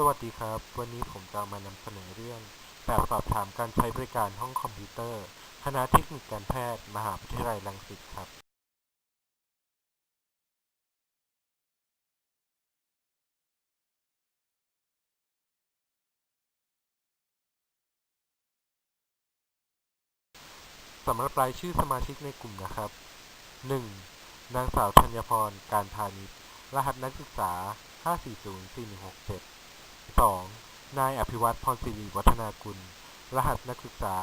สวัสดีครับ วันนี้ผมจะมานำเสนอเรื่อง แบบสอบถามการใช้บริการห้องคอมพิวเตอร์ คณะเทคนิคการแพทย์ มหาวิทยาลัยรังสิตครับ สำหรับรายชื่อสมาชิกในกลุ่มนะครับ 1. นางสาวธัญพร การพาณิชย์ รหัสนักศึกษา 5404167 2. นายอภิวัตรพรศิริวัฒนากุล รหัสนักศึกษา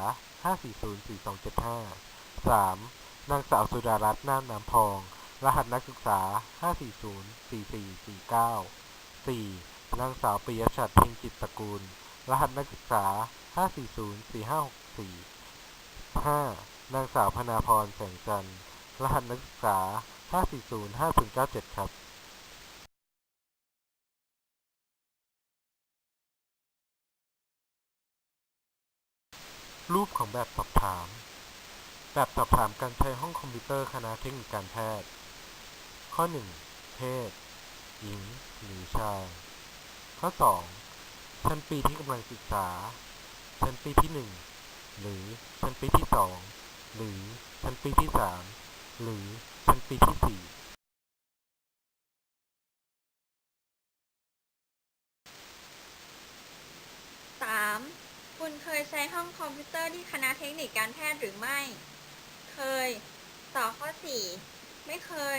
5404275 3. นางสาวสุดารัตน์น้ำน้ำพอง รหัสนักศึกษา 5404449 4. นางสาวปิยชัดเพ็งจิตตระกูล รหัสนักศึกษา 5404564 5. นางสาวพนาพรแสงจันทร์ รหัสนักศึกษา 5405097 ครับ รูปของแบบสอบถาม แบบสอบถามการใช้ห้องคอมพิวเตอร์คณะเทคนิคการแพทย์ ข้อ 1 เพศ หญิง หรือชาย ข้อ 2 ชั้นปีที่กำลังศึกษา ชั้นปีที่ 1 หรือชั้นปีที่ 2 หรือชั้นปีที่ 3 หรือชั้นปีที่4 3. คุณเคยใช้ห้องคอมพิวเตอร์ที่คณะเทคนิคการแพทย์หรือไม่ เคยตอบข้อ 4 ไม่เคย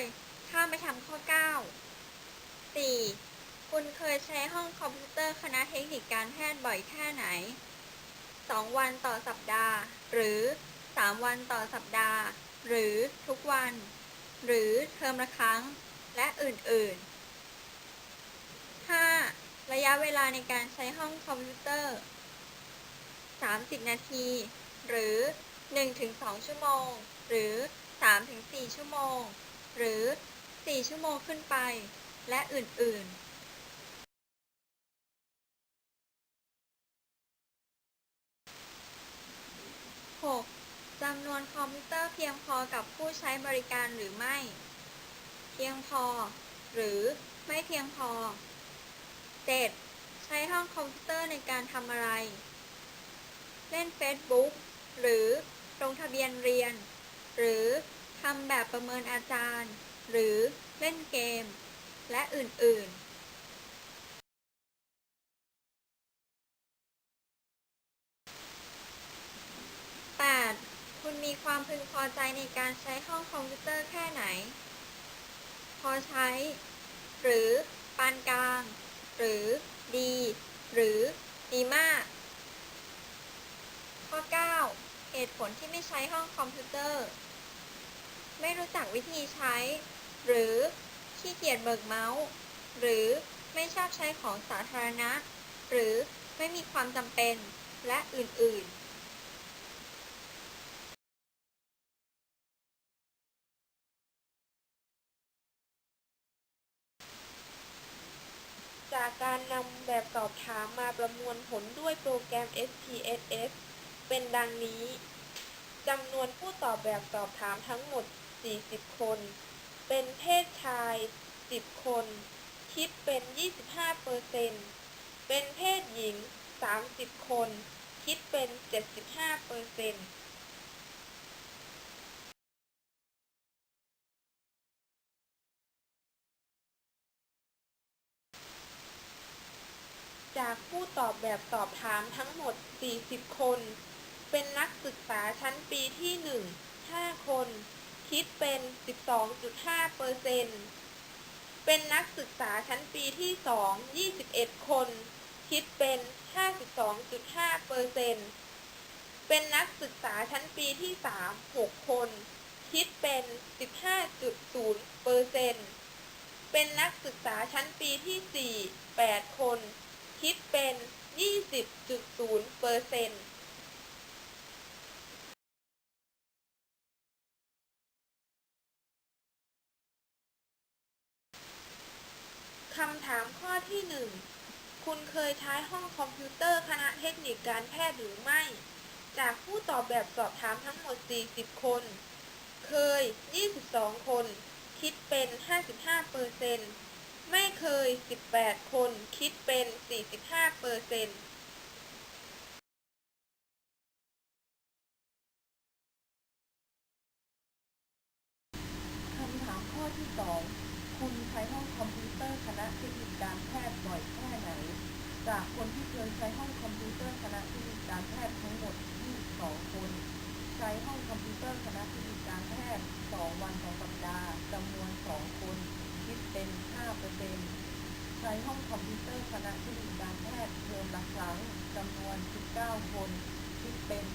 ข้ามไปทำข้อ 9 4. คุณเคยใช้ห้องคอมพิวเตอร์คณะเทคนิคการแพทย์บ่อยแค่ไหน 2 วันต่อสัปดาห์ หรือ 3 วันต่อสัปดาห์ หรือทุกวัน หรือเทอมละครั้ง และอื่น ๆ 5. ระยะเวลาในการใช้ห้องคอมพิวเตอร์ 30 นาที หรือ 1-2 ชั่วโมง หรือ 3-4 ชั่วโมง หรือ 4 ชั่วโมงขึ้นไป และอื่น ๆ 6. จำนวนคอมพิวเตอร์เพียงพอกับผู้ใช้บริการหรือไม่ เพียงพอ หรือไม่เพียงพอ 7. ใช้ห้องคอมพิวเตอร์ในการทำอะไร เล่น Facebook หรือลงทะเบียนเรียน หรือทำแบบประเมินอาจารย์ หรือเล่นเกม และอื่น ๆ 8. คุณมีความพึงพอใจในการใช้ห้องคอมพิวเตอร์แค่ไหน พอใช้ หรือปานกลาง หรือดี หรือดีมาก ข้อ 9 เหตุผลที่ไม่ใช้ห้องคอมพิวเตอร์ ไม่รู้จักวิธีใช้ หรือขี้เกียจเบิกเมาส์ หรือไม่ชอบใช้ของสาธารณะ หรือไม่มีความจำเป็นและอื่น ๆจากการนำแบบสอบถามมาประมวลผลด้วยโปรแกรม SPSS เป็นดังนี้จำนวนผู้ตอบแบบสอบถามทั้งหมด 40 คน เป็นเพศชาย 10 คน คิดเป็น 25เปอร์เซ็นเป็นเพศหญิง 30 คน คิดเป็น 75เปอร์เซ็นจากผู้ตอบแบบสอบถามทั้งหมด 40 คน เป็นนักศึกษาชั้นปีที่ 1 5 คน คิดเป็น 12.5เปอร์เซนเป็นนักศึกษาชั้นปีที่ 2 21 คน คิดเป็น 52.5เปอร์เซนเป็นนักศึกษาชั้นปีที่ 3 6 คน คิดเป็น 15.0เปอร์เซนเป็นนักศึกษาชั้นปีที่ 4 8 คน คิดเป็น 20.0เปอร์เซนต์ คำถามข้อที่ 1 คุณเคยใช้ห้องคอมพิวเตอร์คณะเทคนิคการแพทย์หรือไม่ จากผู้ตอบแบบสอบถามทั้งหมด 40 คน เคย 22 คน คิดเป็น 55เปอร์เซ็นต์ไม่เคย 18 คน คิดเป็น 45เปอร์เซ็นต์ คำถามข้อที่ 2 คุณใช้ห้องคอมพิวเตอร์คณะเทคนิคการแพทย์บ่อยแค่ไหน จากคนที่เคยใช้ห้องคอมพิวเตอร์คณะทคนิคการแพทย์ทั้งหมด 22 คน ใช้ห้องคอมพิวเตอร์คณะทคนิคการแพทย์ 2 วัน2สัปดาห์จำนวน 2 คน คิดเป็น 5%ใช้ห้องคอมพิวเตอร์คณะทคนิคการแพทย์เทอมละครั้งจำนวน 19 คน คิดเป็น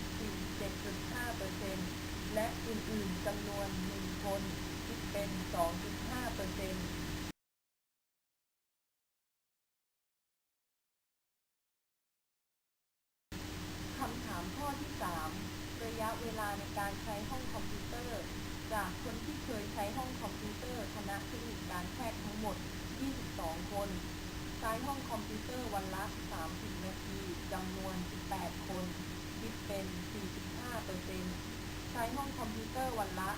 47.5%และอื่นๆจำนวน 1 คน คิดเป็น 2.5%คำถามข้อที่ 3 ระ ยะเวลาในการใช้ห้องคอมพิวเตอร์ จากคนที่เคยใช้ห้องคอมพิวเตอร์คณะเทคนิคการแพทย์ทั้งหมด 22 คน ใช้ห้องคอมพิวเตอร์วันละ 30 นาทีจำนวน 18 คน คิดเป็น 45%ใช้ห้องคอมพิวเตอร์วันละ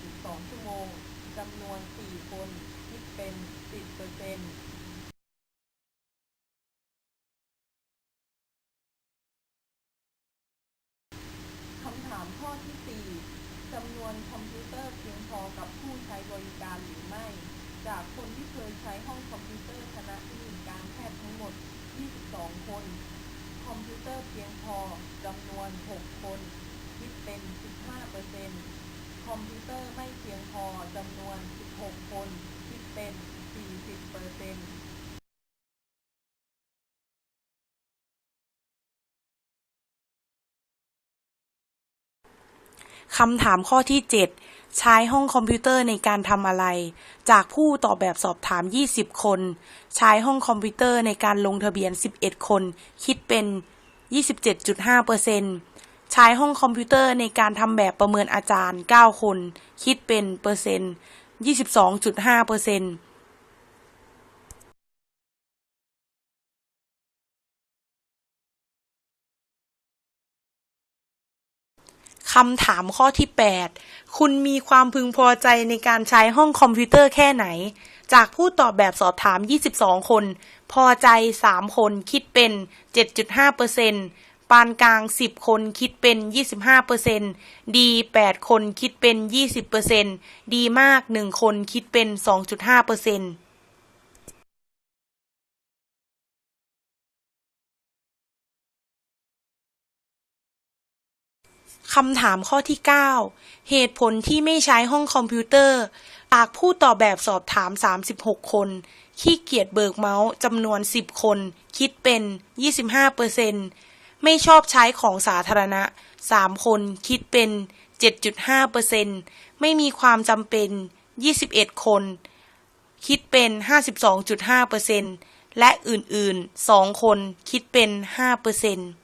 1.2 ชั่วโมงจำนวน 4 คน คิดเป็น 10%คำถามข้อที่ 4 จำนวนคอมพิวเตอร์เพียงพอกับผู้ใช้บริการหรือไม่ จากคนที่เคยใช้ห้องคอมพิวเตอร์คณะเทคนิคการแพทย์ทั้งหมด 22 คน ค อมพิวเตอร์เพียงพอจำนวน 6 คนคิดเป็น 15%คอมพิวเตอร์ไม่เพียงพอจำนวน 16 คนคิดเป็น 40%คำถามข้อที่ 7 ใช้ห้องคอมพิวเตอร์ในการทำอะไร จากผู้ตอบแบบสอบถาม 20 คน ใช้ห้องคอมพิวเตอร์ในการลงทะเบียน 11 คน คิดเป็น 27.5%ใช้ห้องคอมพิวเตอร์ในการทำแบบประเมินอาจารย์ 9 คน คิดเป็นเปอร์เซ็นต์22.5% คำถามข้อที่ 8 คุณมีความพึงพอใจในการใช้ห้องคอมพิวเตอร์แค่ไหน จากผู้ตอบแบบสอบถาม 22 คน พอใจ 3 คนคิดเป็น 7.5%ปานกลาง 10 คนคิดเป็น 25%ดี 8 คนคิดเป็น 20%ดีมาก 1 คนคิดเป็น 2.5% คำถามข้อที่ 9 เหตุผลที่ไม่ใช้ห้องคอมพิวเตอร์จากผู้ตอบแบบสอบถาม 36 คน ขี้เกียจเบิกเมาส์จำนวน 10 คน คิดเป็น 25%ไม่ชอบใช้ของสาธารณะ 3 คนคิดเป็น 7.5%ไม่มีความจำเป็น 21 คน คิดเป็น 52.5%และอื่นๆ 2 คนคิดเป็น5%